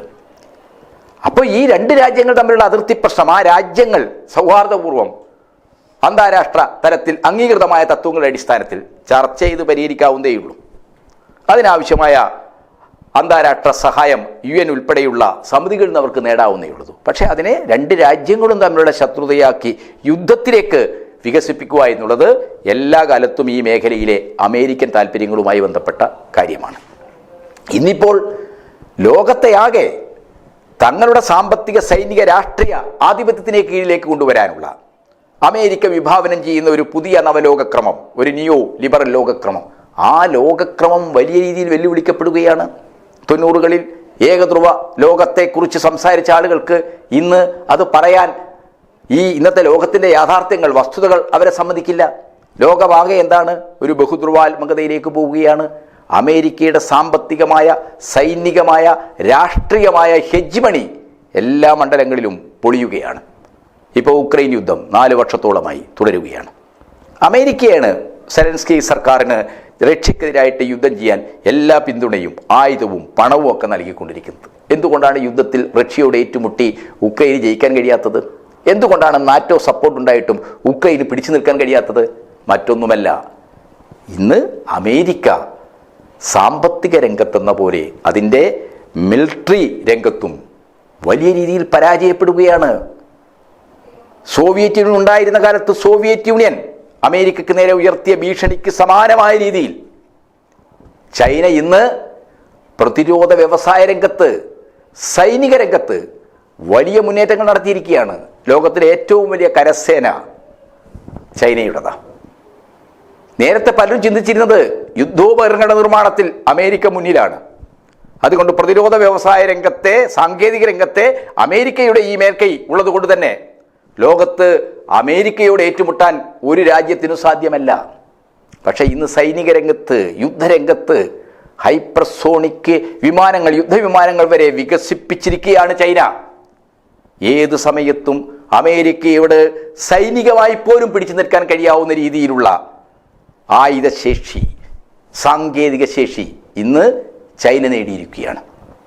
Speaker 1: അപ്പോൾ ഈ രണ്ട് രാജ്യങ്ങൾ തമ്മിലുള്ള അതിർത്തി പ്രശ്നം ആ രാജ്യങ്ങൾ സൗഹാർദ്ദപൂർവം അന്താരാഷ്ട്ര തലത്തിൽ അംഗീകൃതമായ തത്വങ്ങളുടെ അടിസ്ഥാനത്തിൽ ചർച്ച ചെയ്ത് പരിഹരിക്കാവുന്നതേയുള്ളൂ അതിനാവശ്യമായ അന്താരാഷ്ട്ര സഹായം യു എൻ ഉൾപ്പെടെയുള്ള സമിതികളിൽ നിന്ന് അവർക്ക് നേടാവുന്നേ ഉള്ളൂ. പക്ഷേ അതിനെ രണ്ട് രാജ്യങ്ങളും തമ്മിലുള്ള ശത്രുതയാക്കി യുദ്ധത്തിലേക്ക് വികസിപ്പിക്കുക എന്നുള്ളത് എല്ലാ കാലത്തും ഈ മേഖലയിലെ അമേരിക്കൻ താല്പര്യങ്ങളുമായി ബന്ധപ്പെട്ട കാര്യമാണ്. ഇന്നിപ്പോൾ ലോകത്തെയാകെ തങ്ങളുടെ സാമ്പത്തിക സൈനിക രാഷ്ട്രീയ ആധിപത്യത്തിനെ കീഴിലേക്ക് കൊണ്ടുവരാനുള്ള അമേരിക്ക വിഭാവനം ചെയ്യുന്ന ഒരു പുതിയ നവലോകക്രമം ഒരു ന്യൂ ലിബറൽ ലോകക്രമം. ആ ലോകക്രമം വലിയ രീതിയിൽ വെല്ലുവിളിക്കപ്പെടുകയാണ്. തൊണ്ണൂറുകളിൽ ഏകധ്രുവ ലോകത്തെക്കുറിച്ച് സംസാരിച്ച ആളുകൾക്ക് ഇന്ന് അത് പറയാൻ ഈ ഇന്നത്തെ ലോകത്തിന്റെ യാഥാർത്ഥ്യങ്ങൾ വസ്തുതകൾ അവരെ സമ്മതിക്കില്ല. ലോകമാകെ എന്താണ്? ഒരു ബഹുധ്രുവാത്മകതയിലേക്ക് പോവുകയാണ്. അമേരിക്കയുടെ സാമ്പത്തികമായ സൈനികമായ രാഷ്ട്രീയമായ ഹെജ്മണി എല്ലാ മണ്ഡലങ്ങളിലും പൊളിയുകയാണ്. ഇപ്പോൾ ഉക്രൈൻ യുദ്ധം നാല് വർഷത്തോളമായി തുടരുകയാണ്. അമേരിക്കയാണ് സെലൻസ്കി സർക്കാരിന് റഷ്യക്കെതിരായിട്ട് യുദ്ധം ചെയ്യാൻ എല്ലാ പിന്തുണയും ആയുധവും പണവും ഒക്കെ നൽകിക്കൊണ്ടിരിക്കുന്നത്. എന്തുകൊണ്ടാണ് യുദ്ധത്തിൽ റഷ്യയോട് ഏറ്റുമുട്ടി ഉക്രൈന് ജയിക്കാൻ കഴിയാത്തത്? എന്തുകൊണ്ടാണ് നാറ്റോ സപ്പോർട്ട് ഉണ്ടായിട്ടും ഉക്രൈന് പിടിച്ചു നിൽക്കാൻ കഴിയാത്തത്? മറ്റൊന്നുമല്ല ഇന്ന് അമേരിക്ക സാമ്പത്തിക രംഗത്തെന്ന പോലെ അതിന്റെ മിലിറ്ററി രംഗത്തും വലിയ രീതിയിൽ പരാജയപ്പെടുകയാണ്. സോവിയറ്റ് യൂണിയൻ ഉണ്ടായിരുന്ന കാലത്ത് സോവിയറ്റ് യൂണിയൻ അമേരിക്കക്ക് നേരെ ഉയർത്തിയ ഭീഷണിക്ക് സമാനമായ രീതിയിൽ ചൈന ഇന്ന് പ്രതിരോധ വ്യവസായ രംഗത്ത് സൈനിക രംഗത്ത് വലിയ മുന്നേറ്റങ്ങൾ നടത്തിയിരിക്കുകയാണ്. ലോകത്തിലെ ഏറ്റവും വലിയ കരസേന ചൈനയുടേതാണ്. നേരത്തെ പലരും ചിന്തിച്ചിരുന്നത് യുദ്ധോപകരണ നിർമ്മാണത്തിൽ അമേരിക്ക മുന്നിലാണ്. അതുകൊണ്ട് പ്രതിരോധ വ്യവസായ രംഗത്തെ സാങ്കേതിക രംഗത്തെ അമേരിക്കയുടെ ഈ മേൽക്കൈ ഉള്ളതുകൊണ്ട് തന്നെ ലോകത്ത് അമേരിക്കയോട് ഏറ്റുമുട്ടാൻ ഒരു രാജ്യത്തിനും സാധ്യമല്ല. പക്ഷേ ഇന്ന് സൈനിക രംഗത്ത് യുദ്ധരംഗത്ത് ഹൈപ്പർസോണിക് വിമാനങ്ങൾ യുദ്ധവിമാനങ്ങൾ വരെ വികസിപ്പിച്ചിരിക്കുകയാണ് ചൈന. ഏത് സമയത്തും അമേരിക്കയോട് സൈനികമായി പോലും പിടിച്ചു നിൽക്കാൻ കഴിയാവുന്ന രീതിയിലുള്ള ആയുധശേഷി. സാങ്കേതിക ശേഷി ഇന്ന് ചൈന നേടിയിരിക്കുകയാണ്.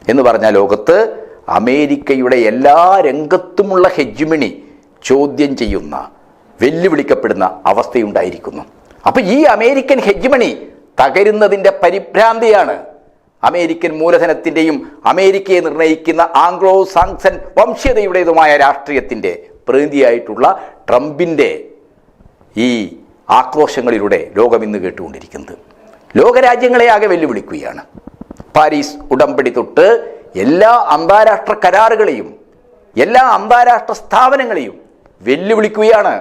Speaker 1: എന്ന് പറഞ്ഞ ലോകത്ത് അമേരിക്കയുടെ എല്ലാ രംഗത്തുമുള്ള ഹെജ്മിണി ചോദ്യം ചെയ്യുന്ന വെല്ലുവിളിക്കപ്പെടുന്ന അവസ്ഥയുണ്ടായിരിക്കുന്നു. അപ്പോൾ ഈ അമേരിക്കൻ ഹെജ്മണി തകരുന്നതിന്റെ പരിഭ്രാന്തിയാണ് അമേരിക്കൻ മൂലധനത്തിന്റെയും അമേരിക്കയെ നിർണയിക്കുന്ന ആംഗ്ലോ സാങ്സൺ വംശീയതയുടേതുമായ രാഷ്ട്രീയത്തിന്റെ പ്രതിനിധിയായിട്ടുള്ള ട്രംപിന്റെ ഈ ആക്രോശങ്ങളിലൂടെ ലോകം കേട്ടുകൊണ്ടിരിക്കുന്നത്. ലോകരാജ്യങ്ങളെ ആകെ വെല്ലുവിളിക്കുകയാണ്. പാരീസ് ഉടമ്പടി തൊട്ട് എല്ലാ അന്താരാഷ്ട്ര കരാറുകളെയും എല്ലാ അന്താരാഷ്ട്ര സ്ഥാപനങ്ങളെയും വെല്ലുവിളിക്കുകയാണ്.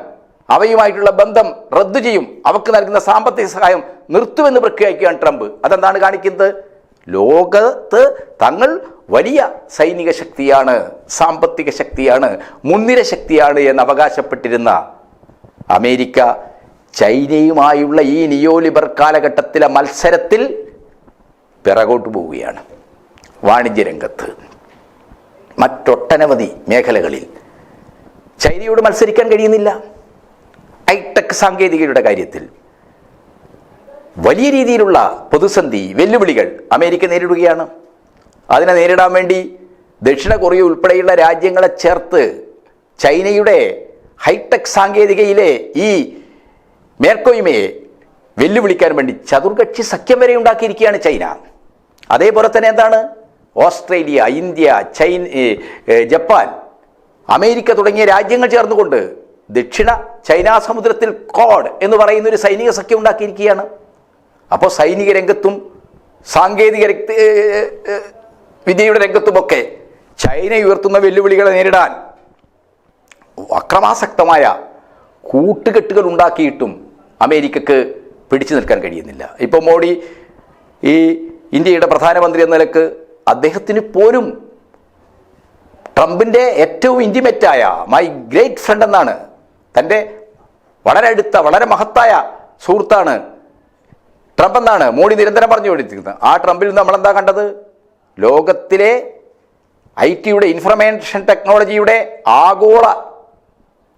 Speaker 1: അവയുമായിട്ടുള്ള ബന്ധം റദ്ദു ചെയ്യും. അവർക്ക് നൽകുന്ന സാമ്പത്തിക സഹായം നിർത്തുമെന്ന് പ്രഖ്യാപിക്കുകയാണ് ട്രംപ്. അതെന്താണ് കാണിക്കുന്നത്? ലോകത്ത് തങ്ങൾ വലിയ സൈനിക ശക്തിയാണ് സാമ്പത്തിക ശക്തിയാണ് മുൻനിര ശക്തിയാണ് എന്ന് അവകാശപ്പെട്ടിരുന്ന അമേരിക്ക ചൈനയുമായുള്ള ഈ നിയോലിബർ കാലഘട്ടത്തിലെ മത്സരത്തിൽ പിറകോട്ട് പോവുകയാണ്. വാണിജ്യ രംഗത്ത്. മറ്റൊട്ടനവധി മേഖലകളിൽ ചൈനയോട് മത്സരിക്കാൻ കഴിയുന്നില്ല. ഹൈടെക് സാങ്കേതികതയുടെ കാര്യത്തിൽ വലിയ രീതിയിലുള്ള പ്രതിസന്ധി വെല്ലുവിളികൾ അമേരിക്ക നേരിടുകയാണ്. അതിനെ നേരിടാൻ വേണ്ടി ദക്ഷിണ കൊറിയ ഉൾപ്പെടെയുള്ള രാജ്യങ്ങളെ ചേർത്ത് ചൈനയുടെ ഹൈടെക് സാങ്കേതികയിലെ ഈ മേൽക്കോയ്മയെ വെല്ലുവിളിക്കാൻ വേണ്ടി ചതുർകക്ഷി സഖ്യം വരെ ഉണ്ടാക്കിയിരിക്കുകയാണ് ചൈന. അതേപോലെ തന്നെ എന്താണ്? Australia India China Japan America തുടങ്ങിയ രാജ്യങ്ങൾ ചേർന്നുകൊണ്ട് ദക്ഷിണ ചൈനാ സമുദ്രത്തിൽ കോഡ് എന്ന് പറയുന്ന ഒരു സൈനിക സഖ്യം ഉണ്ടാക്കിയിരിക്കുകയാണ്. അപ്പോൾ സൈനിക രംഗത്തും സാങ്കേതിക വിദ്യയുടെ രംഗത്തുമൊക്കെ ചൈന ഉയർത്തുന്ന വെല്ലുവിളികളെ നേരിടാൻ അക്രമാസക്തമായ കൂട്ടുകെട്ടുകൾ ഉണ്ടാക്കിയിട്ടും അമേരിക്കക്ക് പിടിച്ചു നിൽക്കാൻ കഴിയുന്നില്ല. ഇപ്പോൾ മോഡി ഈ ഇന്ത്യയുടെ പ്രധാനമന്ത്രി എന്ന നിലയ്ക്ക് അദ്ദേഹത്തിന് പോലും ട്രംപിന്റെ ഏറ്റവും ഇന്റിമേറ്റായ മൈ ഗ്രേറ്റ് ഫ്രണ്ട് എന്നാണ് തന്റെ വളരെ അടുത്ത വളരെ മഹത്തായ സുഹൃത്താണ് ട്രംപ് എന്നാണ് മോഡി നിരന്തരം പറഞ്ഞുകൊണ്ടിരിക്കുന്നത്. ആ ട്രംപിൽ നിന്ന് നമ്മളെന്താ കണ്ടത്? ലോകത്തിലെ ഐ ടിയുടെ ഇൻഫർമേഷൻ ടെക്നോളജിയുടെ ആഗോള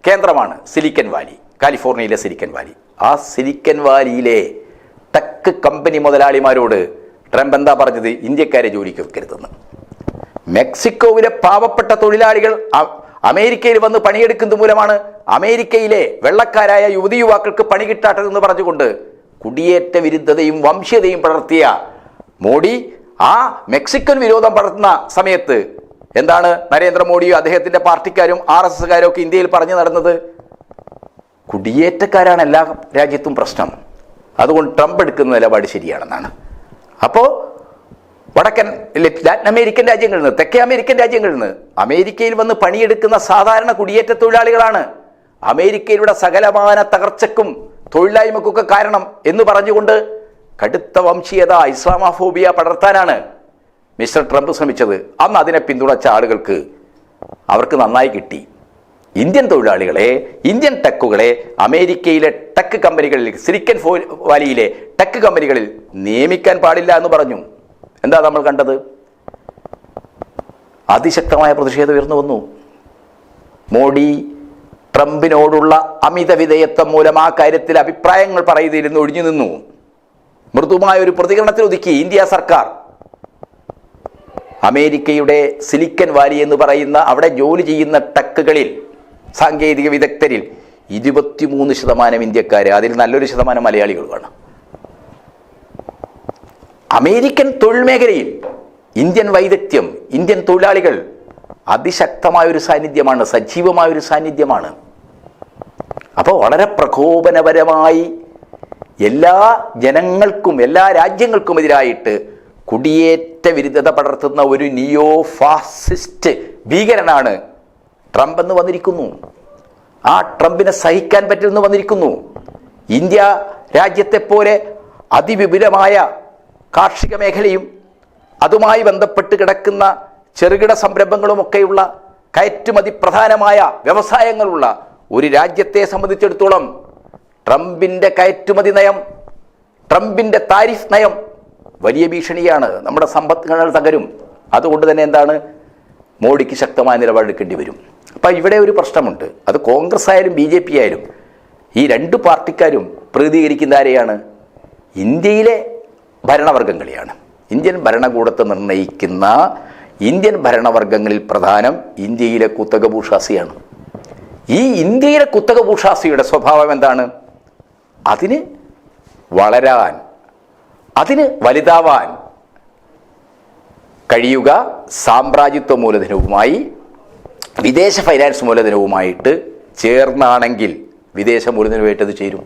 Speaker 1: കേന്ദ്രമാണ് സിലിക്കൻ വാലി കാലിഫോർണിയയിലെ സിലിക്കൻ വാലി. ആ സിലിക്കൻ വാലിയിലെ ടെക് കമ്പനി മുതലാളിമാരോട് ട്രംപ് എന്താ പറഞ്ഞത്? ഇന്ത്യക്കാരെ ജോലിക്ക് വെക്കരുതെന്ന്. മെക്സിക്കോവിലെ പാവപ്പെട്ട തൊഴിലാളികൾ അമേരിക്കയിൽ വന്ന് പണിയെടുക്കുന്നത് മൂലമാണ് അമേരിക്കയിലെ വെള്ളക്കാരായ യുവതി യുവാക്കൾക്ക് പണി കിട്ടാത്തതെന്ന് പറഞ്ഞുകൊണ്ട് കുടിയേറ്റ വിരുദ്ധതയും വംശീയതയും പടർത്തിയ മോഡി ആ മെക്സിക്കൻ വിരോധം പടർത്തുന്ന സമയത്ത് എന്താണ് നരേന്ദ്രമോദിയും അദ്ദേഹത്തിന്റെ പാർട്ടിക്കാരും ആർ എസ് എസ്സുകാരും ഒക്കെ ഇന്ത്യയിൽ പറഞ്ഞു നടന്നത്? കുടിയേറ്റക്കാരാണ് എല്ലാ രാജ്യത്തും പ്രശ്നം. അതുകൊണ്ട് ട്രംപ് എടുക്കുന്ന നിലപാട് ശരിയാണെന്നാണ്. അപ്പോൾ വടക്കൻ ലാറ്റിൻ അമേരിക്കൻ രാജ്യങ്ങളിൽ നിന്ന് തെക്കേ അമേരിക്കൻ രാജ്യങ്ങളിൽ നിന്ന് അമേരിക്കയിൽ വന്ന് പണിയെടുക്കുന്ന സാധാരണ കുടിയേറ്റ തൊഴിലാളികളാണ് അമേരിക്കയിലൂടെ സകലമാന തകർച്ചക്കും തൊഴിലായ്മക്കൊക്കെ കാരണം എന്ന് പറഞ്ഞുകൊണ്ട് കടുത്ത വംശീയത ഇസ്ലാമാഫോബിയ പടർത്താനാണ് മിസ്റ്റർ ട്രംപ് ശ്രമിച്ചത്. അന്ന് അതിനെ പിന്തുണച്ച ആളുകൾക്ക് അവർക്ക് നന്നായി കിട്ടി. ഇന്ത്യൻ തൊഴിലാളികളെ ഇന്ത്യൻ ടെക്കുകളെ അമേരിക്കയിലെ ടെക് കമ്പനികളിൽ സിലിക്കൻ ഫോ വാലിയിലെ ടെക് കമ്പനികളിൽ നിയമിക്കാൻ പാടില്ല എന്ന് പറഞ്ഞു. എന്താ നമ്മൾ കണ്ടത്? അതിശക്തമായ പ്രതിഷേധം ഉയർന്നു വന്നു. മോഡി ട്രംപിനോടുള്ള അമിത വിധേയത്വം മൂലം ആ കാര്യത്തിൽ അഭിപ്രായങ്ങൾ പറയുന്നതിരുന്ന് ഒഴിഞ്ഞു നിന്നു. മൃദുമായ ഒരു പ്രതികരണത്തിൽ ഒതുക്കി ഇന്ത്യ സർക്കാർ. അമേരിക്കയുടെ സിലിക്കൻ വാലി എന്ന് പറയുന്ന അവിടെ ജോലി ചെയ്യുന്ന ടെക്കുകളിൽ സാങ്കേതിക വിദഗ്ധരിൽ ഇരുപത്തിമൂന്ന് ശതമാനം ഇന്ത്യക്കാർ അതിൽ നല്ലൊരു ശതമാനം മലയാളികളുമാണ് അമേരിക്കൻ തൊഴിൽ മേഖലയിൽ ഇന്ത്യൻ വൈദഗ്ധ്യം ഇന്ത്യൻ തൊഴിലാളികൾ അതിശക്തമായ ഒരു സാന്നിധ്യമാണ് സജീവമായ ഒരു സാന്നിധ്യമാണ്. അപ്പോൾ വളരെ പ്രകോപനപരമായി എല്ലാ ജനങ്ങൾക്കും എല്ലാ രാജ്യങ്ങൾക്കും എതിരായിട്ട് കുടിയേറ്റ വിരുദ്ധത പടർത്തുന്ന ഒരു നിയോ ഫാസിസ്റ്റ് ഭീകരനാണ് ട്രംപ് എന്ന് വന്നിരിക്കുന്നു. ആ ട്രംപിനെ സഹിക്കാൻ പറ്റുമെന്ന് വന്നിരിക്കുന്നു. ഇന്ത്യ രാജ്യത്തെപ്പോലെ അതിവിപുലമായ കാർഷിക മേഖലയും അതുമായി ബന്ധപ്പെട്ട് കിടക്കുന്ന ചെറുകിട സംരംഭങ്ങളുമൊക്കെയുള്ള കയറ്റുമതി പ്രധാനമായ വ്യവസായങ്ങളുള്ള ഒരു രാജ്യത്തെ സംബന്ധിച്ചിടത്തോളം ട്രംപിന്റെ കയറ്റുമതി നയം ട്രംപിന്റെ താരിഫ് നയം വലിയ ഭീഷണിയാണ്. നമ്മുടെ സമ്പദ്ഘടന തകരും. അതുകൊണ്ട് തന്നെ എന്താണ്? മോഡിക്ക് ശക്തമായ നിലപാടെടുക്കേണ്ടി വരും. അപ്പം ഇവിടെ ഒരു പ്രശ്നമുണ്ട്. അത് കോൺഗ്രസ് ആയാലും ബി ജെ പി ആയാലും ഈ രണ്ട് പാർട്ടിക്കാരും പ്രതികരിക്കുന്ന ആരെയാണ്? ഇന്ത്യയിലെ ഭരണവർഗങ്ങളെയാണ്. ഇന്ത്യൻ ഭരണകൂടത്തെ നിർണയിക്കുന്ന ഇന്ത്യൻ ഭരണവർഗങ്ങളിൽ പ്രധാനം ഇന്ത്യയിലെ കുത്തക ഭൂഷാസിയാണ് ഈ ഇന്ത്യയിലെ കുത്തക ഭൂഷാസിയുടെ സ്വഭാവം എന്താണ്? അതിന് വളരാൻ അതിന് വലുതാവാൻ കഴിയുക സാമ്രാജ്യത്വ മൂലധനവുമായി വിദേശ ഫൈനാൻസ് മൂലധനവുമായിട്ട് ചേർന്നാണെങ്കിൽ വിദേശ മൂലധനവുമായിട്ട് അത് ചേരും.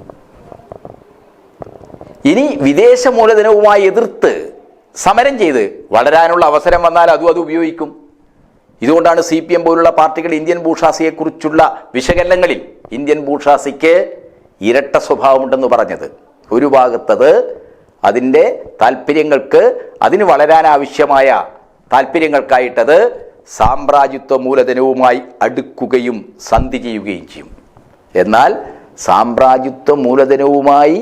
Speaker 1: ഇനി വിദേശ മൂലധനവുമായി എതിർത്ത് സമരം ചെയ്ത് വളരാനുള്ള അവസരം വന്നാൽ അതും അത് ഉപയോഗിക്കും. ഇതുകൊണ്ടാണ് സി പി എം പോലുള്ള പാർട്ടികൾ ഇന്ത്യൻ ഭൂഷാസിയെക്കുറിച്ചുള്ള വിശകലനങ്ങളിൽ ഇന്ത്യൻ ഭൂഷാസിക്ക് ഇരട്ട സ്വഭാവമുണ്ടെന്ന് പറഞ്ഞത്. ഒരു ഭാഗത്തത് അതിന്റെ താല്പര്യങ്ങൾക്ക് അതിന് വളരാനാവശ്യമായ താല്പര്യങ്ങൾക്കായിട്ടത് സാമ്രാജ്യത്വ മൂലധനവുമായി അടുക്കുകയും സന്ധി ചെയ്യുകയും ചെയ്യും. എന്നാൽ സാമ്രാജ്യത്വ മൂലധനവുമായി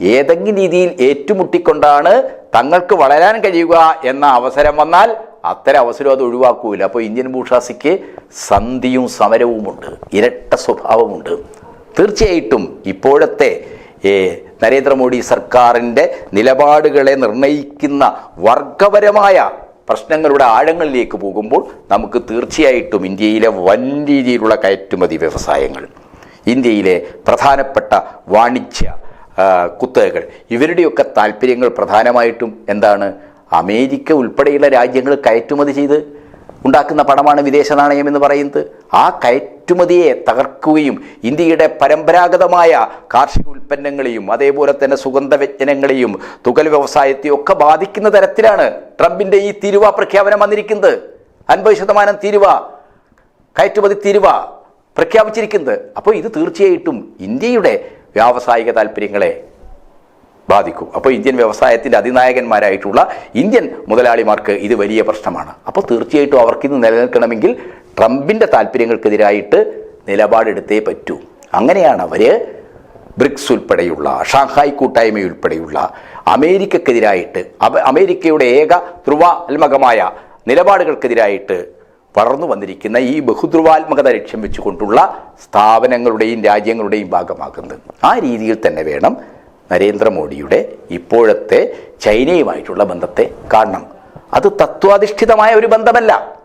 Speaker 1: ഏതെങ്കിലും രീതിയിൽ ഏറ്റുമുട്ടിക്കൊണ്ടാണ് തങ്ങൾക്ക് വളരാൻ കഴിയുക എന്ന അവസരം വന്നാൽ അത്തരം അവസരം അത് ഒഴിവാക്കൂല. അപ്പോൾ ഇന്ത്യൻ ഭൂഷാസിക്ക് സന്ധിയും സമരവുമുണ്ട് ഇരട്ട സ്വഭാവമുണ്ട്. തീർച്ചയായിട്ടും ഇപ്പോഴത്തെ നരേന്ദ്രമോദി സർക്കാരിന്റെ നിലപാടുകളെ നിർണയിക്കുന്ന വർഗപരമായ പ്രശ്നങ്ങളുടെ ആഴങ്ങളിലേക്ക് പോകുമ്പോൾ നമുക്ക് തീർച്ചയായിട്ടും ഇന്ത്യയിലെ വൻ രീതിയിലുള്ള കയറ്റുമതി വ്യവസായങ്ങൾ ഇന്ത്യയിലെ പ്രധാനപ്പെട്ട വാണിജ്യ കുത്തകകൾ ഇവരുടെയൊക്കെ താല്പര്യങ്ങൾ പ്രധാനമായിട്ടും എന്താണ് അമേരിക്ക ഉൾപ്പെടെയുള്ള രാജ്യങ്ങൾ കയറ്റുമതി ചെയ്ത് ഉണ്ടാക്കുന്ന പണമാണ് വിദേശ നാണയം എന്ന് പറയുന്നത്. ആ കയറ്റുമതിയെ തകർക്കുകയും ഇന്ത്യയുടെ പരമ്പരാഗതമായ കാർഷിക ഉൽപ്പന്നങ്ങളെയും അതേപോലെ തന്നെ സുഗന്ധ വ്യഞ്ജനങ്ങളെയും തുകൽ വ്യവസായത്തെയും ഒക്കെ ബാധിക്കുന്ന തരത്തിലാണ് ട്രംപിന്റെ ഈ തീരുവ പ്രഖ്യാപനം വന്നിരിക്കുന്നത്. അൻപത് ശതമാനം തീരുവ കയറ്റുമതി തീരുവ പ്രഖ്യാപിച്ചിരിക്കുന്നത്. അപ്പോൾ ഇത് തീർച്ചയായിട്ടും ഇന്ത്യയുടെ വ്യാവസായിക താല്പര്യങ്ങളെ ബാധിക്കും. അപ്പോൾ ഇന്ത്യൻ വ്യവസായത്തിന്റെ അതിനായകന്മാരായിട്ടുള്ള ഇന്ത്യൻ മുതലാളിമാർക്ക് ഇത് വലിയ പ്രശ്നമാണ്. അപ്പോൾ തീർച്ചയായിട്ടും അവർക്കിത് നിലനിൽക്കണമെങ്കിൽ ട്രംപിന്റെ താല്പര്യങ്ങൾക്കെതിരായിട്ട് നിലപാടെടുത്തേ പറ്റൂ. അങ്ങനെയാണ് അവർ ബ്രിക്സ് ഉൾപ്പെടെയുള്ള ഷാങ്ഹായ് കൂട്ടായ്മ ഉൾപ്പെടെയുള്ള അമേരിക്കക്കെതിരായിട്ട് അമേരിക്കയുടെ ഏക ധ്രുവാത്മകമായ നിലപാടുകൾക്കെതിരായിട്ട് വളർന്നു വന്നിരിക്കുന്ന ഈ ബഹുധ്രുവാത്മകത ലക്ഷ്യം വെച്ചുകൊണ്ടുള്ള സ്ഥാപനങ്ങളുടെയും രാജ്യങ്ങളുടെയും ഭാഗമാകുന്നത്. ആ രീതിയിൽ തന്നെ വേണം നരേന്ദ്രമോദിയുടെ ഇപ്പോഴത്തെ ചൈനയുമായിട്ടുള്ള ബന്ധത്തെ കാണണം. അത് തത്വാധിഷ്ഠിതമായ ഒരു ബന്ധമല്ല.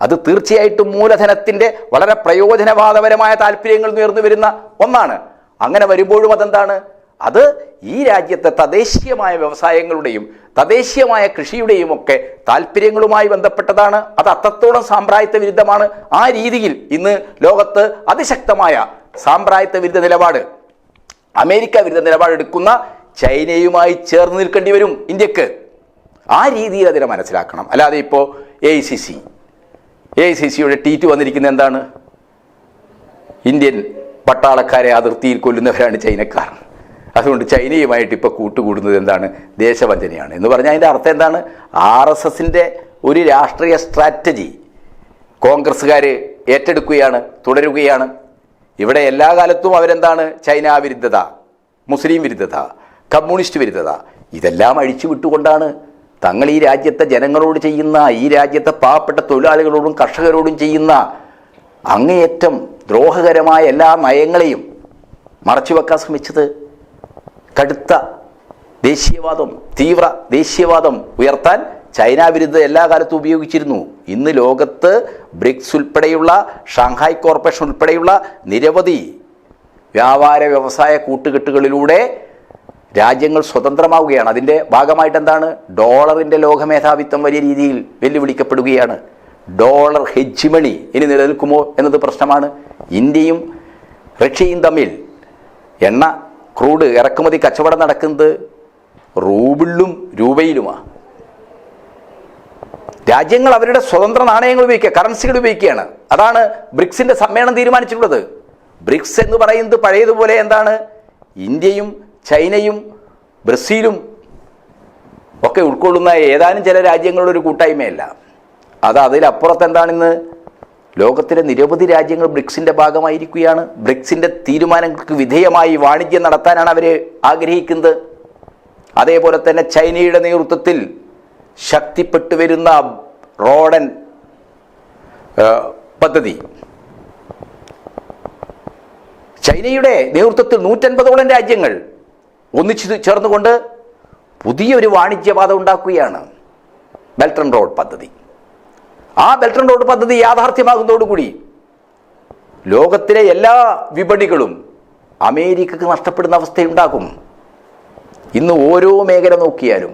Speaker 1: അത് തീർച്ചയായിട്ടും മൂലധനത്തിന്റെ വളരെ പ്രയോജനവാദപരമായ താല്പര്യങ്ങൾ ഉയർന്നു വരുന്ന ഒന്നാണ്. അങ്ങനെ വരുമ്പോഴും അതെന്താണ്? അത് ഈ രാജ്യത്തെ തദ്ദേശീയമായ വ്യവസായങ്ങളുടെയും തദ്ദേശീയമായ കൃഷിയുടെയും ഒക്കെ താല്പര്യങ്ങളുമായി ബന്ധപ്പെട്ടതാണ്. അത് അത്രത്തോളം സാമ്പ്രായത്വ വിരുദ്ധമാണ്. ആ രീതിയിൽ ഇന്ന് ലോകത്ത് അതിശക്തമായ സാമ്പ്രായത്വ വിരുദ്ധ നിലപാട് അമേരിക്ക വിരുദ്ധ നിലപാടെടുക്കുന്ന ചൈനയുമായി ചേർന്ന് നിൽക്കേണ്ടി വരും ഇന്ത്യയ്ക്ക്. ആ രീതിയിൽ അതിനെ മനസ്സിലാക്കണം. അല്ലാതെ ഇപ്പോൾ A C C A I C സിയുടെ ട്വീറ്റ് വന്നിരിക്കുന്നത് എന്താണ്? ഇന്ത്യൻ പട്ടാളക്കാരെ അതിർത്തിയിൽ കൊല്ലുന്നവരാണ് ചൈനക്കാർ. അതുകൊണ്ട് ചൈനയുമായിട്ട് ഇപ്പോൾ കൂട്ടുകൂടുന്നത് എന്താണ്? ദേശവഞ്ചനയാണ്. എന്ന് പറഞ്ഞാൽ അതിന്റെ അർത്ഥം എന്താണ്? ആർ എസ് എസിന്റെ ഒരു രാഷ്ട്രീയ സ്ട്രാറ്റജി കോൺഗ്രസ്സുകാർ ഏറ്റെടുക്കുകയാണ് തുടരുകയാണ്. ഇവിടെ എല്ലാ കാലത്തും അവരെന്താണ്? ചൈന വിരുദ്ധത മുസ്ലിം വിരുദ്ധത കമ്മ്യൂണിസ്റ്റ് വിരുദ്ധത ഇതെല്ലാം അഴിച്ചു വിട്ടുകൊണ്ടാണ് തങ്ങൾ ഈ രാജ്യത്തെ ജനങ്ങളോട് ചെയ്യുന്ന ഈ രാജ്യത്തെ പാവപ്പെട്ട തൊഴിലാളികളോടും കർഷകരോടും ചെയ്യുന്ന അങ്ങേയറ്റം ദ്രോഹകരമായ എല്ലാ നയങ്ങളെയും മറച്ചുവെക്കാൻ ശ്രമിച്ചത് കടുത്ത ദേശീയവാദം തീവ്ര ദേശീയവാദം ഉയർത്താൻ ചൈന വിരുദ്ധ എല്ലാ കാലത്തും ഉപയോഗിച്ചിരുന്നു. ഇന്ന് ലോകത്ത് ബ്രിക്സ് ഉൾപ്പെടെയുള്ള ഷാങ്ഹായ് കോർപ്പറേഷൻ ഉൾപ്പെടെയുള്ള നിരവധി വ്യാപാര വ്യവസായ കൂട്ടുകെട്ടുകളിലൂടെ രാജ്യങ്ങൾ സ്വതന്ത്രമാവുകയാണ്. അതിന്റെ ഭാഗമായിട്ട് എന്താണ് ഡോളറിന്റെ ലോകമേധാവിത്വം വലിയ രീതിയിൽ വെല്ലുവിളിക്കപ്പെടുകയാണ്. ഡോളർ ഹെജ്ജിമണി ഇനി നിലനിൽക്കുമോ എന്നത് പ്രശ്നമാണ്. ഇന്ത്യയും റഷ്യയും തമ്മിൽ എണ്ണ ക്രൂഡ് ഇറക്കുമതി കച്ചവടം നടക്കുന്നത് റൂബിളിലും രൂപയിലുമാണ് രാജ്യങ്ങൾ അവരുടെ സ്വതന്ത്ര നാണയങ്ങൾ ഉപയോഗിക്കുക കറൻസികൾ ഉപയോഗിക്കുകയാണ്. അതാണ് ബ്രിക്സിന്റെ സമ്മേളനം തീരുമാനിച്ചിട്ടുള്ളത്. ബ്രിക്സ് എന്ന് പറയുന്നത് പഴയതുപോലെ എന്താണ്? ഇന്ത്യയും ചൈനയും ബ്രസീലും ഒക്കെ ഉൾക്കൊള്ളുന്ന ഏതാനും ചില രാജ്യങ്ങളുടെ ഒരു കൂട്ടായ്മയല്ല. അത് അതിലപ്പുറത്ത് എന്താണിന്ന് ലോകത്തിലെ നിരവധി രാജ്യങ്ങൾ ബ്രിക്സിന്റെ ഭാഗമായിരിക്കുകയാണ്. ബ്രിക്സിന്റെ തീരുമാനങ്ങൾക്ക് വിധേയമായി വാണിജ്യം നടത്താനാണ് അവർ ആഗ്രഹിക്കുന്നത്. അതേപോലെ തന്നെ ചൈനയുടെ നേതൃത്വത്തിൽ ശക്തിപ്പെട്ടു വരുന്ന റോഡൻ പദ്ധതി. ചൈനയുടെ നേതൃത്വത്തിൽ നൂറ്റൻപതോളം രാജ്യങ്ങൾ ഒന്നിച്ചു ചേർന്നുകൊണ്ട് പുതിയൊരു വാണിജ്യപാത ഉണ്ടാക്കുകയാണ് ബെൽട്ടൺ റോഡ് പദ്ധതി. ആ ബെൽട്ടൺ റോഡ് പദ്ധതി യാഥാർത്ഥ്യമാകുന്നതോടുകൂടി ലോകത്തിലെ എല്ലാ വിപണികളും അമേരിക്കക്ക് നഷ്ടപ്പെടുന്ന അവസ്ഥയുണ്ടാകും. ഇന്ന് ഓരോ മേഖല നോക്കിയാലും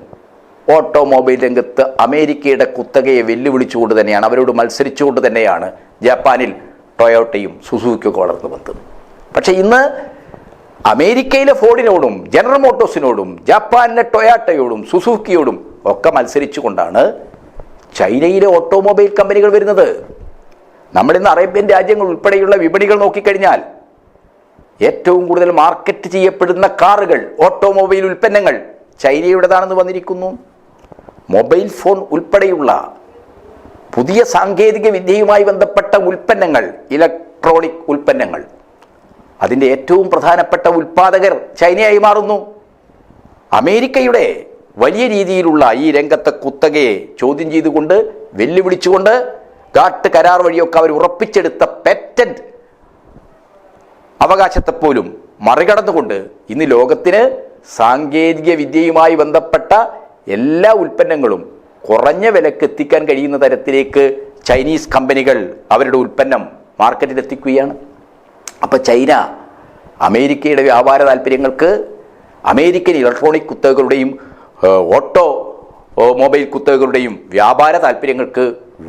Speaker 1: ഓട്ടോമൊബൈൽ രംഗത്ത് അമേരിക്കയുടെ കുത്തകയെ വെല്ലുവിളിച്ചുകൊണ്ട് തന്നെയാണ് അവരോട് മത്സരിച്ചുകൊണ്ട് തന്നെയാണ് ജപ്പാനിൽ ടൊയോട്ടയും സുസൂക്കിയൊക്കെ വളർന്നു വന്നത്. പക്ഷേ ഇന്ന് അമേരിക്കയിലെ ഫോർഡിനോടും ജനറൽ മോട്ടോഴ്സിനോടും ജപ്പാനിലെ ടൊയാട്ടയോടും സുസൂക്കിയോടും ഒക്കെ മത്സരിച്ചുകൊണ്ടാണ് ചൈനയിലെ ഓട്ടോമൊബൈൽ കമ്പനികൾ വരുന്നത്. നമ്മളിന്ന് അറേബ്യൻ രാജ്യങ്ങൾ ഉൾപ്പെടെയുള്ള വിപണികൾ നോക്കിക്കഴിഞ്ഞാൽ ഏറ്റവും കൂടുതൽ മാർക്കറ്റ് ചെയ്യപ്പെടുന്ന കാറുകൾ ഓട്ടോമൊബൈൽ ഉൽപ്പന്നങ്ങൾ ചൈനയുടേതാണെന്ന് വന്നിരിക്കുന്നു. മൊബൈൽ ഫോൺ ഉൾപ്പെടെയുള്ള പുതിയ സാങ്കേതിക വിദ്യയുമായി ബന്ധപ്പെട്ട ഉൽപ്പന്നങ്ങൾ ഇലക്ട്രോണിക് ഉൽപ്പന്നങ്ങൾ അതിന്റെ ഏറ്റവും പ്രധാനപ്പെട്ട ഉൽപ്പാദകർ ചൈനയായി മാറുന്നു. അമേരിക്കയുടെ വലിയ രീതിയിലുള്ള ഈ രംഗത്തെ കുത്തകയെ ചോദ്യം ചെയ്തുകൊണ്ട് വെല്ലുവിളിച്ചുകൊണ്ട് ഗാട്ട് കരാർ വഴിയൊക്കെ അവർ ഉറപ്പിച്ചെടുത്ത പെറ്റന്റ് അവകാശത്തെപ്പോലും മറികടന്നുകൊണ്ട് ഇന്ന് ലോകത്തിന് സാങ്കേതിക വിദ്യയുമായി ബന്ധപ്പെട്ട എല്ലാ ഉൽപ്പന്നങ്ങളും കുറഞ്ഞ വിലക്ക് എത്തിക്കാൻ കഴിയുന്ന തരത്തിലേക്ക് ചൈനീസ് കമ്പനികൾ അവരുടെ ഉൽപ്പന്നം മാർക്കറ്റിൽ എത്തിക്കുകയാണ്. അപ്പോൾ ചൈന അമേരിക്കയുടെ വ്യാപാര താല്പര്യങ്ങൾക്ക് അമേരിക്കൻ ഇലക്ട്രോണിക് കുത്തകകളുടെയും ഓട്ടോ മൊബൈൽ കുത്തകകളുടെയും വ്യാപാര താല്പര്യങ്ങൾക്ക്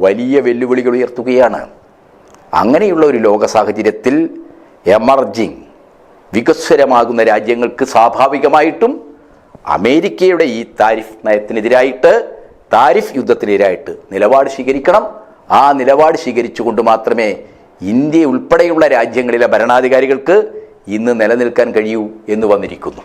Speaker 1: വലിയ വെല്ലുവിളികൾ ഉയർത്തുകയാണ്. അങ്ങനെയുള്ള ഒരു ലോക സാഹചര്യത്തിൽ എമർജിങ് വികസ്വരമാകുന്ന രാജ്യങ്ങൾക്ക് സ്വാഭാവികമായിട്ടും അമേരിക്കയുടെ ഈ താരിഫ് നയത്തിനെതിരായിട്ട് താരിഫ് യുദ്ധത്തിനെതിരായിട്ട് നിലപാട് സ്വീകരിക്കണം. ആ നിലപാട് സ്വീകരിച്ചുകൊണ്ട് മാത്രമേ ഇന്ത്യ ഉൾപ്പെടെയുള്ള രാജ്യങ്ങളിലെ ഭരണാധികാരികൾക്ക് ഇന്ന് നിലനിൽക്കാൻ കഴിയൂ എന്ന് വന്നിരിക്കുന്നു.